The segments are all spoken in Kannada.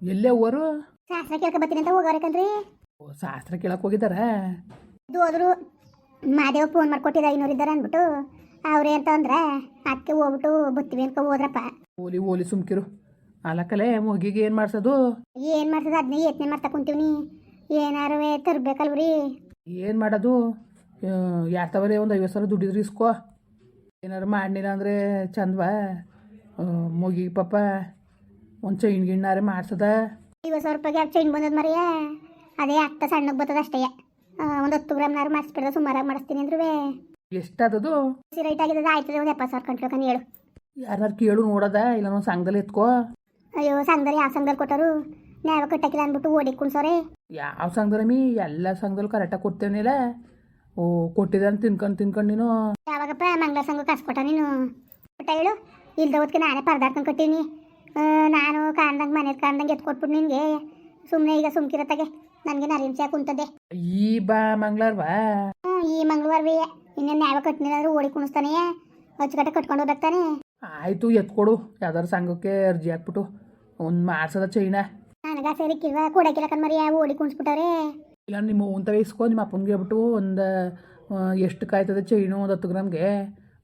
ಎಲ್ಲೇ ಹೋರು ಶಾಸ್ತ್ರ ಕೇಳಕ ಬರ್ತೀನಿ ಅಂತ ಹೋಗೋರೆ ಕಣ್ರಿ. ಓ, ಶಾಸ್ತ್ರ ಕೇಳಕ್ ಹೋಗಿದಾರ? ಇದು ಹೋದ್ರು ಮಾದೇವ ಫೋನ್ ಮಾಡ್ಕೊಟ್ಟಿದ ಐನೂರು ಇದ್ದಾರೆ ಅಂದ್ಬಿಟ್ಟು. ಅವ್ರೆ ಅಂತ ಅಂದ್ರೆ ಅದಕ್ಕೆ ಹೋಗ್ಬಿಟ್ಟು ಬತ್ತೀವಿ ಅಂತ ಹೋದ್ರಪ್ಪ. ಓಲಿ ಓಲಿ ಸುಮ್ಕಿರು. ಅಲಕಲೆ ಮಗಿಗೆ ಏನು ಮಾಡ್ಸೋದು? ಏನು ಮಾಡ್ಸೋದು ಅದನ್ನೇ ಯತ್ನೆ ಮಾಡ್ತಾ ಕುಂತೀವಿ ಏನಾರು ತರ್ಬೇಕಲ್ವ್ರಿ ಏನು ಮಾಡೋದು? ಯಾರು ತವರೇ ಒಂದು ಐವತ್ತು ಸಾವಿರ ದುಡ್ಡಿದ್ರು ಇಸ್ಕೋ. ಏನಾರು ಮಾಡಿಲ್ಲ ಅಂದ್ರೆ ಚಂದವಾ ಮಗಿಗೆ ಪಾಪ. ಒಂದು ಚೈನ್ ಗಿಣ್ಣಾರೆ ಮಾಡ್ಸದ ಐವತ್ತು ಸಾವಿರ ರೂಪಾಯಿ ಯಾಕೆ ಚೈನ್ ಬಂದದ ಮರಿಯ. ಅದೇ ಅತ್ತ ಸಣ್ಣಗೆ ಬರ್ತದ ಅಷ್ಟೇ. ಒಂದು ಹತ್ತು ಗ್ರಾಮ್ನಾರು ಮಾಡಿಸ್ಬಿಡ್ದ ಸುಮಾರಾಗಿ ಮಾಡಿಸ್ತೀನಿ ಅಂದ್ರೂ ಎಷ್ಟಾದದು? ರೈಟ್ ಆಗಿದ್ದದ ಆಯ್ತದೆ ಒಂದು ಎಪ್ಪತ್ತು ಸಾವಿರ ಕಂಟ್ಲಕನ್ ಹೇಳು. ಯಾರು ಕೇಳು ನೋಡದ ಇಲ್ಲ ಒಂದು ಸಂಘದಲ್ಲಿ ಎತ್ಕೋ. ಅಯ್ಯೋ ಸಂಘದಲ್ಲಿ ಯಾವ ಸಂಘದಲ್ಲಿ ಕೊಟ್ಟರು? ನ್ಯಾಯ ಕಟ್ಟಕ್ಕಿಲ್ಲ ಅಂದ್ಬಿಟ್ಟು ಓಡಿ ಕುಣ್ಸೋರೆ. ಯಾವ ಸಂಘದಲ್ಲಿ ಎಲ್ಲ ಸಂಘದಲ್ಲಿ ಕರೆಕ್ಟಾಗಿ ಕೊಡ್ತೇವನಿಲ್ಲ ಓ ಕೊಟ್ಟಿದ್ದಾನೆ ತಿನ್ಕೊಂಡು ತಿನ್ಕೊಂಡು ನೀನು. ಯಾವಾಗಪ್ಪ ಮಂಗಳ ಸಂಘ ಕಾಸು ಕೊಟ್ಟ ನೀನು. ಕೊಟ್ಟ ಹೇಳು ಇಲ್ದ ಓದ್ಕೆ ನಾನೇ ಪರದಾಡ್ಕೊಂಡು ಕೊಟ್ಟೀನಿ. ನಾನು ಕಾಣ್ದಂಗೆ ಮನೆ ಕಾಣ್ದಂಗೆ ಎತ್ತು ಕೊಟ್ಬಿಟ್ಟು ನಿನಗೆ. ಸುಮ್ಮನೆ ಈಗ ಸುಮ್ಕಿರತ್ತಾಗೆ. ನನಗೆ ನರಿಂಚೆ ಕುಂತದೆ ಈ ಬಾ ಮಂಗಳವಾರವಾ ಹ್ಞೂ ಈ ಮಂಗಳವಾರವೇ ಇನ್ನೇನು ನ್ಯಾಯ ಕಟ್ಟಿನಿಲ್ಲ ಅಂದ್ರೆ ಓಡಿ ಕುಣಿಸ್ತಾನೆ. ಅಚ್ಚುಕಟ್ಟೆ ಕಟ್ಕೊಂಡು ಹೋಗ್ತಾನೆ ಆಯಿತು ಎತ್ಕೊಡು. ಯಾವ್ದಾರು ಸಂಘಕ್ಕೆ ಅರ್ಜಿ ಹಾಕ್ಬಿಟ್ಟು ಒಂದು ಮಾಡ್ಸದ ಚೈನ. ನನಗ ಸೇರಿಕ್ಕಿಲ್ವ ಕೊಡಕ್ಕಿಲ್ಲ ಕಣ್ಮರಿಯ ಓಡಿ ಕುಣಿಸ್ಬಿಟ್ಟವ್ರೆ. ಇಲ್ಲ ನಿಮ್ಮ ಉಂತವೇ ಇಸ್ಕೊ ನಿಮ್ಮ ಅಪ್ಪನಿಗೆ ಹೇಳ್ಬಿಟ್ಟು ಒಂದು ಎಷ್ಟು ಕಾಯ್ತದೆ ಚೈನು? ಒಂದು ಹತ್ತು ಗ್ರಾಮ್ಗೆ.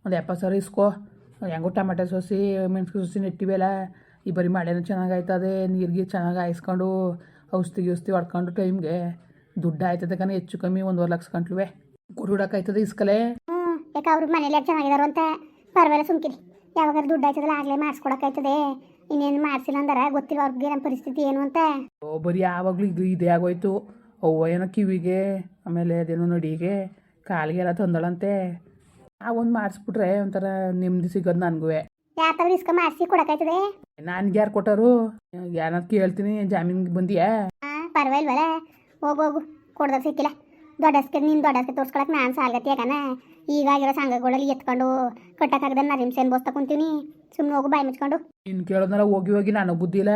ಒಂದು ಎಪ್ಪತ್ತು ಸಾವಿರ ಇಸ್ಕೊ. ಹೆಂಗೋ ಟಮಾಟೆ ಸೋಸಿ ಮೆಣಸು ಸೋಸಿ ನೆಟ್ಟಿವೆಲ್ಲ ಈ ಬರೀ ಮಳೆನೂ ಚೆನ್ನಾಗಿ ಆಯ್ತದೆ ನೀರಿಗೆ ಚೆನ್ನಾಗಿ ಹಾಯಿಸ್ಕೊಂಡು ಔಷಧಿ ಗಿಸ್ತಿ ಹೊಡ್ಕೊಂಡು ಟೈಮ್ಗೆ ದುಡ್ಡು ಆಯ್ತದೆ ಕಣ ಹೆಚ್ಚು ಕಮ್ಮಿ ಒಂದುವರೆ ಲಕ್ಷ ಕಂಟ್ಲುವೆ ಕೊಡುಡಕ್ಕಾಯ್ತದೆ ಇಸ್ಕಲೆ ಹ್ಞೂ ಯಾಕೆ ಅವ್ರ ಮನೇಲಿ ಯಾಕೆ ಚೆನ್ನಾಗಿದಾರು ಅಂತ? ಪರವಾಗಿಲ್ಲ ಸುಮ್ಕಿರಿ. ಯಾವಾಗ ದುಡ್ಡು ಆಯ್ತದಲ್ಲ ಆಗಲೇ ಮಾಡಿಸ್ಕೊಡಕ್ಕಾಯ್ತದೆ. ಇನ್ನೇನು ಮಾಡಿಸಿಲ್ಲ ಅಂದ್ರೆ ಗೊತ್ತಿಲ್ಲ ಅವ್ರಿಗೆ ನಮ್ಮ ಪರಿಸ್ಥಿತಿ ಏನು ಅಂತ? ಓ ಬರೀ ಯಾವಾಗಲೂ ಇದು ಇದೇ ಆಗೋಯ್ತು. ಅವ್ವ ಏನೋ ಕಿವಿಗೆ ಆಮೇಲೆ ಅದೇನೋ ನಡಿಗೆ ಕಾಲಿಗೆಲ್ಲ ತಂದಳಂತೆ. ಆ ಒಂದು ಮಾಡಿಸ್ಬಿಟ್ರೆ ಒಂಥರ ನೆಮ್ಮದಿ ಸಿಗೋದು ನನಗೂ ಯಾತಾದ್ರೂ ಇಸ್ಕ ಮಾಡಿಸಿ ಕೊಡಕಾಯ್ತದೆ ನನ್ಗೆ ಯಾರು ಕೊಟ್ಟರು? ಯಾರನ್ನ ಕೇಳ್ತೀನಿ ಜಾಮೀನ್ಗೆ ಬಂದಿಯಾ? ಹಾ ಪರವಾಗಿಲ್ವಲ್ಲ ಹೋಗು ಹೋಗು. ಕೊಡ್ದಾಗ ಸಿಕ್ಕಿಲ್ಲ. ದೊಡ್ಡಸ್ಕೆ ದೊಡ್ಡ ದೊಡ್ಡಸ್ಕೆ ತೋರ್ಸ್ಕೊಳಕ್ ನಾನು ಸಾಲ್ಗತಿ ಯಾಕನ? ಈಗಾಗಿರೋ ಸಂಘಗಳಲ್ಲಿ ಎತ್ಕೊಂಡು ಕಟ್ಟಕ್ಕಾಗದ ನರಿಂಸೆ ಅನ್ಬೋಸ್ತಾ ಕುಂತೀವಿ ಸುಮ್ಮನೆ ಹೋಗು ಬಾಯಿ ಮುಚ್ಕೊಂಡು. ಇನ್ನು ಕೇಳೋದ್ನಲ್ಲ ಹೋಗಿ ಹೋಗಿ ನಾನು ಬುದ್ಧಿ ಇಲ್ಲ.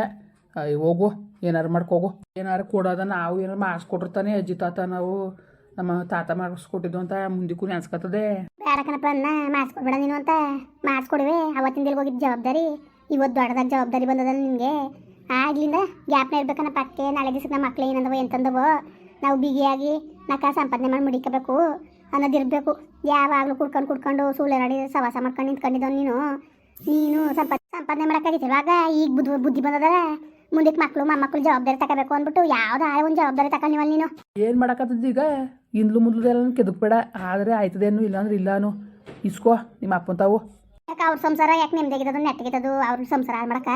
ಅಯ್ಯ ಹೋಗು. ಏನಾರು ಮಾಡ್ಕೋಗು. ಏನಾರು ಕೊಡೋದ ನಾವು ಏನಾರು ಮಾಡಿಸ್ಕೊಟ್ಟಿರ್ತಾನೆ ಅಜ್ಜಿ ತಾತ ನಾವು. ನಮ್ಮ ತಾತ ಮಾಡಿಸ್ಕೊಟ್ಟಿದ್ದು ಅಂತ ಮುಂದಕ್ಕೂ ನೆನ್ಸ್ಕೊತದೆ ಬೇಡಕನಪ್ಪ ಅನ್ನ ಮಾಡಿಸ್ಕೊಡ್ಬೇಡ ನೀನು ಅಂತ. ಮಾಡಿಸ್ಕೊಡುವೆ ಅವತ್ತಿನ ದಿಲ್ಗೆ ಹೋಗಿದ್ದ ಜವಾಬ್ದಾರಿ, ಇವತ್ತು ದೊಡ್ಡದಾಗ ಜವಾಬ್ದಾರಿ ಬಂದದ ನಿಮಗೆ ಆಗ್ಲಿಂದ ಗ್ಯಾಪ್ ಇರ್ಬೇಕನ್ನ ಪಕ್ಕೆ ನಾಳೆ ದಿವಸಕ್ಕೆ ನಮ್ಮ ಮಕ್ಳು ಏನಂದವೋ, ಎಂತಂದವೋ. ನಾವು ಬಿಗಿಯಾಗಿ ನಕ ಸಂಪಾದನೆ ಮಾಡಿ ಮುಡಿಕೋಬೇಕು. ಅನ್ನೋದಿರಬೇಕು ಯಾವಾಗಲೂ ಕುಡ್ಕೊಂಡು ಕುಡ್ಕೊಂಡು ಸೂಳೆ ನಡಿ ಸವಾಸ ಮಾಡ್ಕೊಂಡು ನಿಂತ್ಕೊಂಡಿದ್ದವ್ ನೀನು. ನೀನು ಸಂಪ ಸಂಪಾದನೆ ಮಾಡೋಕ್ಕಾಗಿತ್ತು ಇವಾಗ? ಈಗ ಬುದ್ಧಿ ಬುದ್ಧಿ ಬಂದದ? ಮುಂದಕ್ಕೆ ಮಕ್ಕಳು ಮೊಮ್ಮಕ್ಕಳು ಜವಾಬ್ದಾರಿ ತಗೋಬೇಕು ಅಂದ್ಬಿಟ್ಟು ಆ ಒಂದು ಜವಾಬ್ದಾರಿ ತಗೊಂಡಿವಲ್ಲ ನೀನು. ಏನು ಮಾಡೋಕ್ಕತ್ತದ ಈಗ? ಇಂದ್ಲು ಮುಂದ್ಲದೆಲ್ಲ ಕೆದಕ್ಬೇಡ ಆದ್ರೆ ಆಯ್ತದೇನು ಇಲ್ಲ ಅಂದ್ರೆ ಇಲ್ಲಾನು. ಇಸ್ಕೋ ನಿಮ್ಮ ಅಪ್ಪನ ತಾವು. ಯಾಕೆ ಅವ್ರ ಸಂಸಾರ ಯಾಕೆ ನೆಮ್ಮದಿಗಿರೋದು ನೆಟ್ಟಗಿರೋದು ಅವ್ರ ಸಂಸಾರ ಮಾಡಕ?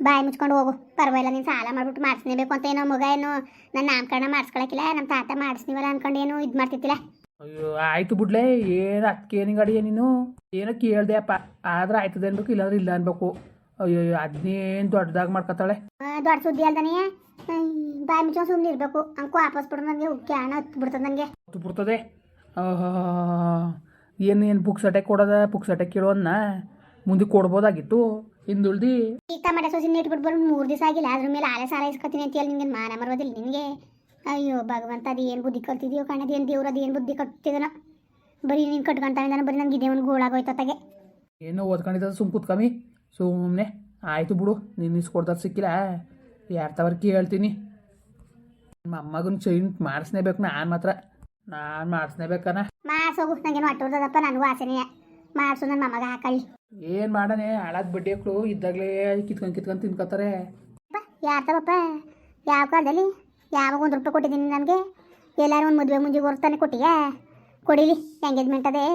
ಬಾಯಿ ಮುಚ್ಕೊಂಡು ಹೋಗು. ಪರವಾಗಿಲ್ಲ ನೀನು ಸಾಲ ಮಾಡ್ಬಿಟ್ಟು ಮಾಡಿಸ್ನೇಬೇಕು ಅಂತ ಏನೋ ಮಗ ಏನು. ನನ್ನ ನಾಮಕರಣ ಮಾಡಿಸ್ಕೊಳಕಿಲ್ಲ ನಮ್ಮ ತಾತ ಮಾಡಿಸ್ನಿವಲ್ಲ ಅನ್ಕೊಂಡು ಏನು ಇದು ಮಾಡ್ತಿತ್ತಿಲ್ಲ ಅಯ್ಯೋ ಆಯ್ತು ಬಿಡ್ಲೆ ಏನು ಅದಕ್ಕೆ ಏನಿಂಗ್ ಅಡಿಯ ನೀನು? ಏನೋ ಕೇಳ್ದೆ ಅಪ್ಪ. ಆದ್ರೆ ಆಯ್ತದೆ ಅನ್ಬೇಕು ಇಲ್ಲಾಂದ್ರೆ ಇಲ್ಲ ಅನ್ಬೇಕು. ಅಯ್ಯೋ ಅದನ್ನೇನು ದೊಡ್ಡದಾಗಿ ಮಾಡ್ಕೊತಾಳೆ? ದೊಡ್ಡ ಸುದ್ದಿ ಅಲ್ದಾನೆ? ಬಾಯಿ ಮುಚ್ಚ ಸುಮ್ಮನೆ ಇರಬೇಕು. ಅಂಕು ವಾಪಸ್ ಬಿಡು ನನಗೆ ಹಣ ಹತ್ತು ಬಿಡ್ತದೆ ನನಗೆ ಹತ್ತು ಬಿಡ್ತದೆ ಏನು ಏನು ಪುಕ್ಸಟೆ ಕೊಡೋದ? ಪುಕ್ಸಟೆ ಕೇಳೋದನ್ನ ಮುಂದೆ ಕೊಡ್ಬೋದಾಗಿತ್ತು. ಹಿಂದುಳ್ದಿ. ಈ ಟಮಾಟೆ ಸೋಸಿ ನೀಟ್ಬಿಟ್ಟು ಬರೋ ಮೂರು ದಿವಸ ಆಗಿಲ್ಲ. ಅದ್ರ ಮೇಲೆ ಆಲೆ ಸಾಲ ಇಸ್ಕೊತೀನಿ ಅಂತ ಹೇಳಿ ನಿಂಗೆ ಮಾನ ಮರೋದಿಲ್ಲ ನಿನಗೆ ಅಯ್ಯೋ ಭಗವಂತ ಅದು ಏನು ಬುದ್ಧಿ ಕಲ್ತಿದ್ಯೋ ಕಣದು ಏನು ದೇವ್ರು ಅದು ಏನು ಬುದ್ಧಿ ಕಟ್ಟಿದನ ಬರೀ ನೀನು ಕಟ್ಕೊಂತಾನೆ ಬರೀ ನನಗೆ ಇದೇ ಒಂದು ಗೋಳಾಗೋಯ್ತತ್ತಾಗೆ ಏನೋ ಓದ್ಕೊಂಡಿದ್ದ ಸುಮ್ ಕುತ್ಕಮ್ಮಿ. ಸುಮ್ಮನೆ ಆಯಿತು ಬಿಡು ನೀನು ಇಸ್ಕೊಡ್ತಾರೆ ಸಿಕ್ಕಿಲ್ಲ. ಯಾರ ತವರ್ ಕೇಳ್ತೀನಿ ನಮ್ಮ ಅಮ್ಮಗನ ಚೈನ್ ಮಾಡಿಸ್ನೇಬೇಕು ನಾನು ಮಾತ್ರ. ನಾನು ಮಾಡಿಸ್ನೇಬೇಕನ ಮಾಡ್ಸೋಗು ನನಗೇನು ಹೊಟ್ಟೋದಪ್ಪ ನನಗೂ ಆಸೆನೇ. ಮಾಡಿಸು ನನ್ನ ಮಗ ಹಾಕಳ್ಳಿ ಏನು ಮಾಡನೆ? ಹಾಳಾದ ಬಡ್ಡಿ ಮಕ್ಕಳು ಇದ್ದಾಗಲೇ ಕಿತ್ಕೊಂಡು ಕಿತ್ಕೊಂಡು ತಿನ್ಕೋತಾರೆ. ಯಾರ ಯಾವ ಕಾಲದಲ್ಲಿ? ಯಾವಾಗ ಒಂದು ರೂಪಾಯಿ ಕೊಟ್ಟಿದ್ದೀನಿ ನನಗೆ? ಎಲ್ಲರೂ ಒಂದು ಮದುವೆ ಮುಂಜಿ ಹೊರ್ತಾನೆ ಕೊಟ್ಟಿಯಾ? ಕೊಡಿಲಿ ಎಂಗೇಜ್ಮೆಂಟ್ ಅದೇ.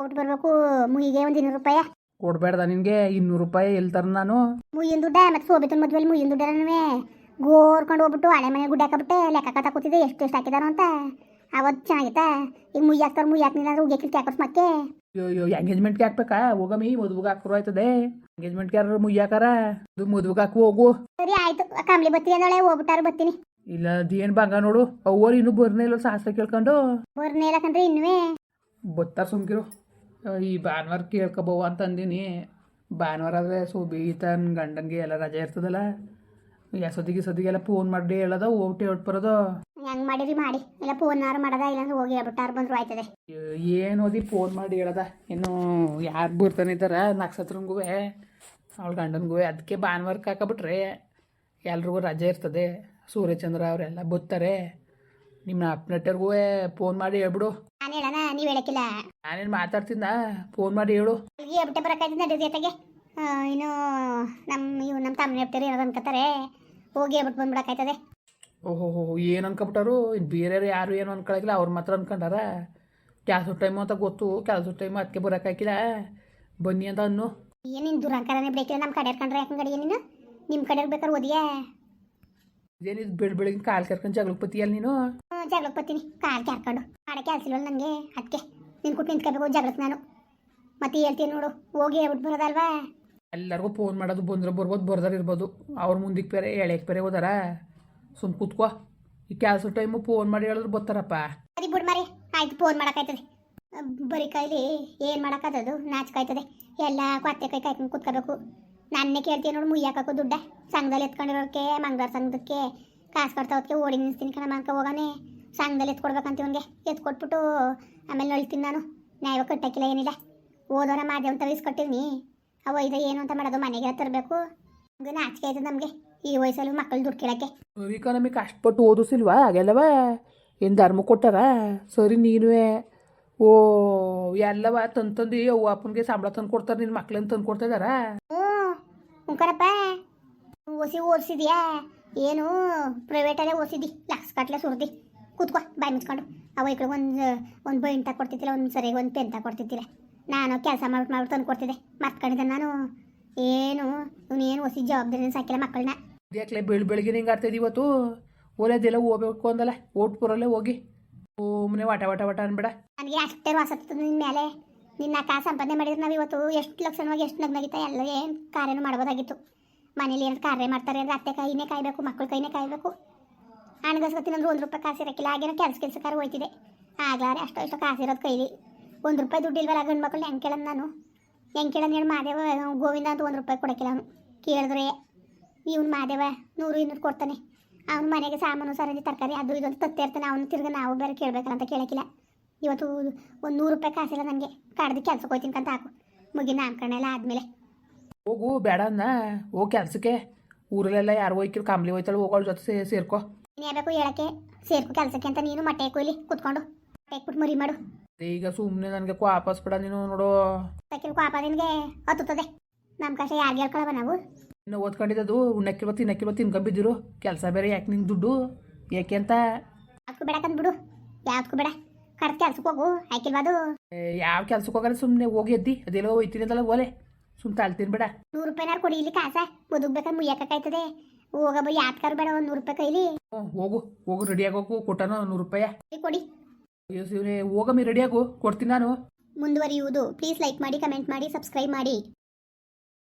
ಕೊಟ್ಟು ಬರಬೇಕು ಮುಗಿಗೆ ಒಂದು ಇನ್ನೂರು ರೂಪಾಯಿ. ಕೊಡಬೇಡ್ದ ನಿನಗೆ ಇನ್ನೂರು ರೂಪಾಯಿ ಎಲ್ತಾರ ನಾನು. ಮುಯ್ಯಿನ ದುಡ್ಡ ಮತ್ತೆ ಸೋಬಿತನ ಮದುವೆಲಿ ಮುಯ್ಯಿನ ದುಡ್ಡನೇ ಗೋರ್ಕೊಂಡು ಹೋಗ್ಬಿಟ್ಟು ಹಳೆ ಮನೆ ಗುಡ್ಡ ಹಾಕಬಿಟ್ಟೆ ಲೆಕ್ಕ ಕತ್ತ ಕೂತಿದ್ದೆ ಎಷ್ಟು ಎಷ್ಟು ಹಾಕಿದಾರ ಅಂತ. ಅವತ್ತು ಚೆನ್ನಾಗಿತ್ತ? ಈಗ ಮುಯ್ಯಿ ಹಾಕ್ತಾರೆ ಮುಯ್ಯಿ ಹಾಕ್ನಿಲ್ಲ ಅಂದ್ರೆ ಉಗ್ಯಕ್ಕೆ ಕ್ಯಾಕಸ್ ಮಕ್ಕೆ. ಅಯ್ಯೋ ಎಂಗೇಜ್ಮೆಂಟ್ಗೆ ಹಾಕ್ಬೇಕಾ? ಹೋಗಮಿ ಮದುವೆಗೆ ಹಾಕ್ರು ಆಯ್ತದೆ. ಎಂಗೇಜ್ಮೆಂಟ್ಗೆ ಯಾರು ಮುಯ್ಯಾಕಾರ ಇದು ಮದುವೆಗೆ ಹಾಕು ಹೋಗು. ಸರಿ ಆಯ್ತು. ಕಂಬ್ಲಿ ಬತ್ತಿ ಅಂದಳೆ ಹೋಗ್ಬಿಟ್ಟಾರು ಬರ್ತೀನಿ ಇಲ್ಲ ಅದೇನು ಬಂಗ ನೋಡು. ಅವ್ರು ಇನ್ನೂ ಬರ್ನೇ ಇಲ್ಲ ಶಾಸ್ತ್ರ ಕೇಳ್ಕೊಂಡು. ಬರ್ನೇ ಇಲ್ಲಕಂದ್ರೆ ಇನ್ನುವೇ. ಬತ್ತಾರ ಸುಮ್ಕಿರು. ಈ ಭಾನುವಾರ ಕೇಳ್ಕೊಬೋವ ಅಂತ ಅಂದೀನಿ ಭಾನುವಾರ ಆದರೆ ಸೋಬಿ ತನ್ನ ಗಂಡನಿಗೆ ಎಲ್ಲ ರಜೆ ಇರ್ತದಲ್ಲ. ಎಸೋದಿಗೆ ಸದಿಗೆ ಎಲ್ಲ ಫೋನ್ ಮಾಡಿ ಹೇಳದ ಹೋಗ್ಟಿ ಹೊಟ್ಟು ಬರೋದು? ಹೆಂಗ್ ಮಾಡಿರಿ ಮಾಡಿ. ಇಲ್ಲ ಫೋನ್ನಾರು ಮಾಡದ ಇಲ್ಲಾಂದ್ರೆ ಹೋಗಿ ಹೇಳ್ಬಿಟ್ಟಾರು ಬಂದ್ರು ಆಯ್ತದೆ. ಏನು ಓದಿ ಫೋನ್ ಮಾಡಿ ಹೇಳದ? ಇನ್ನು ಯಾರು ಬರ್ತಾನೆ ಇದ್ದಾರ? ನಕ್ಷತ್ರಂಗೂ ಅವಳ ಗಂಡನಿಗೂ ಅದಕ್ಕೆ ಭಾನುವಾರಕ್ಕೆ ಹಾಕಬಿಟ್ರೆ ಎಲ್ರಿಗೂ ರಜೆ ಇರ್ತದೆ. ಸೂರ್ಯಚಂದ್ರ ಅವರೆಲ್ಲ ಬರ್ತಾರೆ ನಿಮ್ಮ ಅಪ್ನೆಟ್ಟರ್ಗೂ ಫೋನ್ ಮಾಡಿ ಹೇಳ್ಬಿಡು. ನಾನು ಹೇಳಣ ನೀವು ಹೇಳಕ್ಕಿಲ್ಲ? ನಾನೇನು ಮಾತಾಡ್ತಿದ್ದ ಫೋನ್ ಮಾಡಿ ಹೇಳು. ಅಲ್ಲಿಗೆ ಹೇಳ್ಬಿಟ್ಟೆ ಬರೋಕ್ಕಾಯ್ತದೆ ನಡಿ ಜೊತೆಗೆ. ಇನ್ನು ನಮ್ಮ ಇವ್ ನಮ್ಮ ತಮ್ಮನ ಹೇಳ್ತಾರೆ ಏನಾದ್ರು ಅನ್ಕೋತಾರೆ ಹೋಗಿ ಬಿಟ್ಟು ಬಂದ್ಬಿಡಕ್ಕಾಯ್ತದೆ ಓಹೋ ಹೋ ಏನು ಅನ್ಕೊಬಿಟ್ಟಾರು ಇನ್ನು ಬೇರೆಯವ್ರು ಯಾರು ಏನು ಅನ್ಕೊಳಕಿಲ್ಲ ಅವ್ರು ಮಾತ್ರ ಅನ್ಕೊಂಡಾರ. ಕೆಲಸದ ಟೈಮು ಅಂತ ಗೊತ್ತು ಕೆಲಸದ ಟೈಮ್ ಅದಕ್ಕೆ ಬರೋಕ್ಕಾಗಿಲ್ಲ ಬನ್ನಿ ಅಂತ ಅನ್ನು. ಏನು ನಿನ್ನ ದುರಂಕಾರನೇ ಬೇಕಿಲ್ಲ ನಮ್ಮ ಕಡೆ ಕಂಡ್ರೆ ಯಾಕೆ ಏನಿನ್ನು ನೀನು? ನಿಮ್ಮ ಕಡೆ ಬೇಕಾದ್ರೆ ಓದಿಯಾ? ಇದೇನಿದು ಬೆಳ್ ಬೆಳಗ್ಗೆ ಕಾಲು ಕರ್ಕೊಂಡು ಜಗಳಕ್ಕೆ ಅಲ್ಲಿ ನೀನು? ಜಗಳಕ್ಕೆ ಬತ್ತೀನಿ. ಕಾಲ್ ಕರ್ಕೊಂಡು. ಮಾಡಕ್ಕೆ ಕೆಲಸ ಇಲ್ವಲ್ಲ ನನಗೆ ಅದಕ್ಕೆ ನಿನ್ ಕೂತ್ ನಿಂತ್ಕೋಬೇಕು ಜಗಳಕ್ಕೆ ನಾನು. ಮತ್ತೆ ಹೇಳ್ತೀನಿ ನೋಡು ಹೋಗಿ ಹೇಳ್ಬಿಟ್ಟು ಬರೋದಲ್ವಾ? ಎಲ್ಲರಿಗೂ ಫೋನ್ ಮಾಡೋದು ಬಂದ್ರೆ ಬರ್ಬೋದು ಬರ್ದಾರ ಇರ್ಬೋದು. ಅವ್ರ ಮುಂದಿಕ್ ಬೇರೆ ಎಳೆಯಕ್ಕೆ ಬೇರೆ ಹೋದಾರ? ಸುಮ್ ಕೂತ್ಕೋ. ಈ ಕೆಲಸ ಟೈಮು ಫೋನ್ ಮಾಡಿ ಹೇಳಿದ್ರು ಬರ್ತಾರಪ್ಪ. ಸರಿ ಬಿಡು ಮಾರಿ. ಆಯ್ತು ಫೋನ್ ಮಾಡೋಕ್ಕಾಯ್ತದೆ ಬರೀ ಕೈಲಿ ಏನು ಮಾಡೋಕ್ಕಾಗದು ನಾಚ್ಕಾಯ್ತದೆ ಎಲ್ಲ ಕೊತ್ತೆ ಕೈ ಕಾಯ್ಕೊಂಡು ಕೂತ್ಕೋಬೇಕು ನನ್ನೇ ಕೇಳ್ತೀನಿ ನೋಡಿ ಮುಯ್ಯಾಕಕ್ಕೂ ದುಡ್ಡ. ಸಂಘದಲ್ಲಿ ಎತ್ಕೊಂಡಿರೋಕ್ಕೆ ಮಂಗಳವಾರ ಸಂಘದಕ್ಕೆ, ಕಾಸು ಕೊಡ್ತಾ ಹೋದಕ್ಕೆ ಓಡಿ ನಿಲ್ಸ್ತೀನಿ ಕಣ ಮನ್ಕ ಹೋಗಾನೆ. ಸಂಘದಲ್ಲಿ ಎತ್ಕೊಡ್ಬೇಕಂತ ಇವನಿಗೆ. ಎತ್ಕೊಟ್ಬಿಟ್ಟು ಆಮೇಲೆ ನಳ್ತೀನಿ ನಾನು. ನ್ಯಾಯ ಕಟ್ಟಕ್ಕಿಲ್ಲ ಏನಿಲ್ಲ. ಓದೋರ ಮಾಧ್ಯಮ ತವಿಸ್ಕೊಟ್ಟಿವ್ನಿ ಅವ ಇದು ಏನು ಅಂತ ಮಾಡೋದು ಮನೆಗೆ ತರಬೇಕು ನಮ್ಗೆ ನಾಚಿಕೆ ಆಯ್ತದೆ ನಮಗೆ ಈ ವಯಸ್ಸಲ್ಲಿ ಮಕ್ಕಳು ದುಡ್ಡು ಕೇಳಕ್ಕೆ. ಸರಿಕ ನಮಗೆ ಕಷ್ಟಪಟ್ಟು ಓದಿಸಿಲ್ವಾ? ಹಾಗೆಲ್ಲವ? ಏನು ಧರ್ಮ ಕೊಟ್ಟಾರ ಸರಿ ನೀನುವೆ. ಓ ಎಲ್ಲವ ತಂದು ತಂದು ಅವ್ವ ಅಪ್ಪನಿಗೆ ಸಂಬಳ ತಂದು ಕೊಡ್ತಾರೆ ನಿನ್ನ ಮಕ್ಳನ್ನ ತಂದು ಕೊಡ್ತಾ ಇದಾರ ಉಂಕರಪ್ಪ ಓಸಿ ಓದಿಸಿದ್ಯಾ ಏನು ಪ್ರೈವೇಟಲ್ಲೇ ಓದಿಸಿದ್ದಿ ಲಕ್ಷ ಕಟ್ಲೆ ಸುರ್ದಿ. ಕೂತ್ಕೋ ಬಾಯಿ ಮುಚ್ಕೊಂಡು. ಅವ ಈ ಕಡೆ ಒಂದು ಒಂದು ಬೈನ್ ತಗೊಡ್ತಿದ್ದಿಲ್ಲ ಒಂದು ಸರಿಯಾಗಿ ಒಂದು ಪೆನ್ ತಗೊಡ್ತಿದ್ದಿಲ್ಲ ನಾನು ಕೆಲಸ ಮಾಡ್ಬಿಟ್ಟು ಮಾಡ್ಬಿಟ್ಟು ತಂದು ಕೊಡ್ತಿದ್ದೆ. ಮರ್ತ್ಕೊಂಡಿದ್ದೆ ನಾನು. ಏನು ಏನು ಓಸಿ ಜವಾಬ್ದಾರಿ ಸಾಕಿಲ್ಲ ಮಕ್ಕಳನ್ನ ಯಾಕಲೆ ಬೆಳ್ ಬೆಳಿಗ್ಗೆ ಹಿಂಗೆ ಇವತ್ತು? ಓಲೇದೆಲ್ಲ ಹೋಗ್ಬೇಕು ಅಂದಲ್ಲ ಓಟ್ ಪುರಲ್ಲೇ ಹೋಗಿ. ಸುಮ್ಮನೆ ವಾಟ ವಾಟ ವಾಟ ಅನ್ಬೇಡ. ನನಗೆ ಅಷ್ಟೇ ವಾಸ ನಿನ್ನ ಮೇಲೆ. ನಿನ್ನ ಕಾ ಸಂಪಾದನೆ ಮಾಡಿದ್ರೆ ನಾವು ಇವತ್ತು ಎಷ್ಟು ಲಕ್ಷಣವಾಗಿ ಎಷ್ಟು ನಗ್ನಾಗಿತ್ತ ಎಲ್ಲ ಏನು ಕಾರ್ಯನೂ ಮಾಡ್ಬೋದಾಗಿತ್ತು. ಮನೇಲಿ ಏನು ಕಾರ್ಯ ಮಾಡ್ತಾರೆ ಅಂದ್ರೆ ಅತ್ತೆ ಕೈನೇ ಕಾಯಬೇಕು ಮಕ್ಕಳ ಕೈನೇ ಕಾಯಬೇಕು. ಹಣಗಸ್ಕೊತೀನಂದ್ರೆ ಒಂದು ರೂಪಾಯಿ ಕಾಸು ಇರಕ್ಕಿಲ್ಲ. ಆಗೇನೋ ಕೆಲಸ ಕೆಲಸಕ್ಕಾರ ಹೋಯ್ತಿದೆ. ಆಗ್ಲಾರೆ ಅಷ್ಟೋ ಇಷ್ಟೋ ಇರೋದು ಕೈಲಿ. ಒಂದು ರೂಪಾಯಿ ದುಡ್ಡು ಇಲ್ವಲ್ಲ ಗಂಡು ಮಕ್ಕಳು ಹೆಂಗೆ ಕೇಳೋದು ನಾನು? ಹೆಂಗೆ ಕೇಳೋದು ಹೇಳಿ ಮಾದೇವ ಗೋವಿಂದ ಅಂತ ಒಂದು ರೂಪಾಯಿ ಕೊಡಕ್ಕಿಲ್ಲ ಅವನು. ಕೇಳಿದ್ರೆ ಇವ್ನು ಮಾದೇವ ನೂರು ಇನ್ನೂರು ಕೊಡ್ತಾನೆ. ಅವ್ನ ಮನೆಗೆ ಸಾಮಾನು ಸರಂಜಿ ತರಕಾರಿ ಅದು ಇದು ಅಂತ ತತ್ತೇ ಇರ್ತಾನೆ ಅವನು ತಿರ್ಗ ನಾವು ಬೇರೆ ಕೇಳಬೇಕಲ್ಲ ಅಂತ ಕೇಳಕ್ಕಿಲ್ಲ ಇವತ್ತು ಒಂದು ನೂರು ರೂಪಾಯಿ ಕಾಸಿಲ್ಲ ನನಗೆ. ಕಡ್ದು ಕೆಲ್ಸಕ್ಕೆ ಹೋಯ್ತೀನಿ ಅಂತ ಹಾಕು. ಮುಗಿ ನಾಮಕರಣ ಎಲ್ಲ ಆದಮೇಲೆ. ಹೋಗು ಬೇಡ ಅನ್ನ. ಹೋಗಿ ಕೆಲಸಕ್ಕೆ. ಊರಲ್ಲೆಲ್ಲ ಯಾರು ಹೋಯ್ಕಿರು ಕಾಂಬ್ಲಿ ಹೋಯ್ತಾಳೆ ಹೋಗೋಳ ಜೊತೆ ಸೇರ್ಕೊ. ನೀನು ಹೇಳ್ಬೇಕು ಹೇಳಕ್ಕೆ. ಸೇರ್ಕೊ ಕೆಲಸಕ್ಕೆ ಅಂತ ನೀನು ಮಟ್ಟೆ ಕೊಯ್ಲಿ ಕುತ್ಕೊಂಡು. ಇಕ್ಬಿಟ್ಟು ಮರಿ ಮಾಡು. ಈಗ ಸುಮ್ಮನೆ ನನಗೆ ಕ್ವಾಪಸ್ ಬಿಡ ನೀನು ನೋಡು. ಕ್ವಾಪ ನಿನಗೆ ಹತ್ತುತ್ತದೆ. ನಮ್ಮ ಕಷ್ಟ ಯಾರಿಗೆ ಹೇಳ್ಕೊಳವ ನಾವು? ಇನ್ನು ಓದ್ಕೊಂಡಿದ್ದು ಉಣ್ಣಕ್ಕಿಲ್ವ ತಿನ್ನಕ್ಕಿಲ್ವ ತಿನ್ಕೊಂಬಿದ್ದಿರು ಕೆಲಸ ಬೇರೆ ಯಾಕೆ ನಿಂಗೆ ದುಡ್ಡು? ಯಾಕೆ ಅಂತ? ಬೇಡಕಂದ್ ಬಿಡು ಯಾವ್ದಕ್ಕೂ ಬೇಡ. ಕಡ್ದು ಕೆಲ್ಸಕ್ಕೆ ಹೋಗು. ಆಯ್ಕಿಲ್ವಾ ಅದು ಯಾವ ಕೆಲ್ಸಕ್ಕೆ ಹೋಗಲ್ಲ ಸುಮ್ಮನೆ ಹೋಗಿ ಎದ್ದಿ. ಅದೆಲ್ಲ ಹೋಯ್ತೀನಿ ಅಂತಲ್ಲ ಓಲೆ. ಸುಮ್ ತಾಳ್ತೀನಿ ಬೇಡ ನೂರು ರೂಪಾಯಿನಾರು ಕೊಡಿ ಇಲ್ಲಿ ಕಾಸ. ಬದುಕ್ಬೇಕಾದ್ರೆ ಮುಯ್ಯಕ್ಕಾಯ್ತದೆ ಹೋಗಬ ಯಾತ್ಕಾರು ಬೇಡ ಒಂದು ನೂರು ರೂಪಾಯಿ ಕೈಲಿ. ಹ್ಞೂ ಹೋಗು. ಹೋಗು ರೆಡಿಯಾಗಿ ಹೋಗು ಕೊಟ್ಟನು ನೂರು ರೂಪಾಯಿ. ಕೊಡಿ. ಅಯ್ಯೋ ಶಿವನೇ ಹೋಗಮ್ಮಿ ರೆಡಿಯಾಗು ಕೊಡ್ತೀನಿ ನಾನು. ಮುಂದುವರಿಯುವುದು. ಪ್ಲೀಸ್ ಲೈಕ್ ಮಾಡಿ ಕಮೆಂಟ್ ಮಾಡಿ ಸಬ್ಸ್ಕ್ರೈಬ್ ಮಾಡಿ.